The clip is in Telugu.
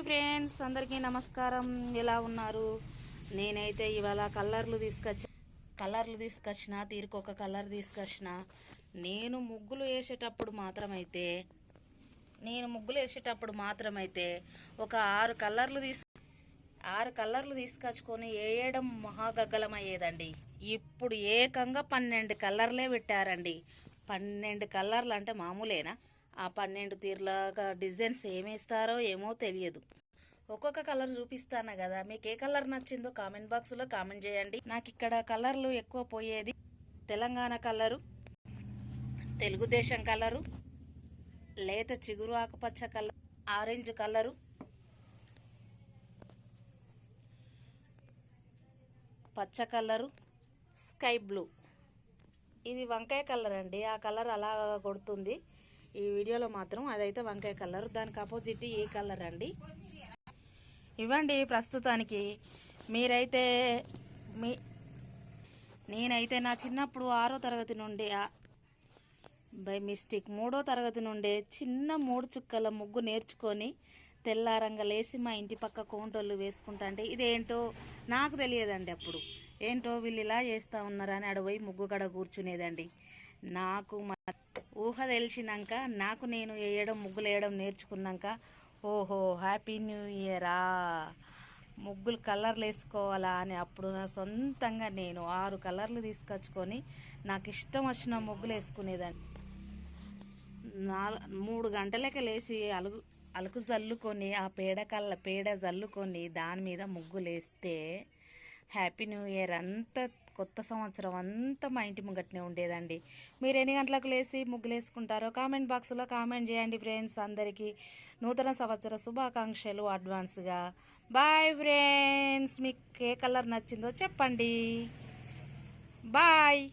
హాయ్ ఫ్రెండ్స్ అందరికీ నమస్కారం. ఎలా ఉన్నారు? నేనైతే ఇవాళ కలర్లు తీసుకొచ్చా. కలర్లు తీసుకొచ్చిన తీరుకొక కలర్ తీసుకొచ్చిన నేను ముగ్గులు వేసేటప్పుడు మాత్రమైతే నేను ముగ్గులు వేసేటప్పుడు మాత్రమైతే ఒక ఆరు కలర్లు తీసు ఆరు కలర్లు తీసుకొచ్చుకొని వేయడం మహాగగ్గలం అయ్యేదండి ఇప్పుడు ఏకంగా పన్నెండు కలర్లే పెట్టారండి. పన్నెండు కలర్లు అంటే మామూలేనా? ఆ పన్నెండు తీర్లాగా డిజైన్స్ ఏమేస్తారో ఏమో తెలియదు. ఒక్కొక్క కలర్ చూపిస్తాను కదా? మీకు ఏ కలర్ నచ్చిందో కామెంట్ బాక్స్లో కామెంట్ చేయండి. నాకు ఇక్కడ కలర్లు ఎక్కువ పోయేది తెలంగాణ కలరు తెలుగుదేశం కలరు లేత చిగురు ఆకుపచ్చ కలర్ ఆరెంజ్ కలరు పచ్చ కలరు స్కై బ్లూ. ఇది వంకాయ కలర్ అండి. ఆ కలర్ అలా కొడుతుంది. ఈ వీడియోలో మాత్రం అదైతే వంకాయ కలర్ దానికి ఆపోజిట్ ఈ కలర్ అండి. ఇవ్వండి ప్రస్తుతానికి. మీరైతే మీ నేనైతే నా చిన్నప్పుడు ఆరో తరగతి నుండి బై మిస్టేక్ మూడో తరగతి నుండే చిన్న మూడు చుక్కల ముగ్గు నేర్చుకొని తెల్లారంగా లేసి మా ఇంటి పక్క కోంటోళ్ళు వేసుకుంటా అంటే ఇదేంటో నాకు తెలియదండి అప్పుడు. ఏంటో వీళ్ళు ఇలా చేస్తూ ఉన్నారని అడవై ముగ్గు కడ కూర్చునేదండి. నాకు మా ఊహ తెలిసినాక నాకు నేను వేయడం ముగ్గులు వేయడం నేర్చుకున్నాక ఓహో హ్యాపీ న్యూ ఇయరా? ముగ్గులు కలర్లు వేసుకోవాలా అని అప్పుడు నా సొంతంగా నేను ఆరు కలర్లు తీసుకొచ్చుకొని నాకు ఇష్టం వచ్చిన ముగ్గులు వేసుకునేదాన్ని. నాలుగు మూడు గంటలకి లేచి అలుగు అలుకు జల్లుకొని ఆ పేడ కళ్ళ పేడ జల్లుకొని దాని మీద ముగ్గులు వేస్తే హ్యాపీ న్యూ ఇయర్. అంతా కొత్త సంవత్సరం అంతా మా ఇంటి ముంగట్నే ఉండేదండి. మీరు ఎన్ని గంటలకు లేచి ముగ్గులు వేసుకుంటారో కామెంట్ బాక్స్లో కామెంట్ చేయండి ఫ్రెండ్స్. అందరికీ నూతన సంవత్సర శుభాకాంక్షలు అడ్వాన్స్గా. Bye friends. మీకు ఏ కలర్ నచ్చిందో చెప్పండి. బాయ్.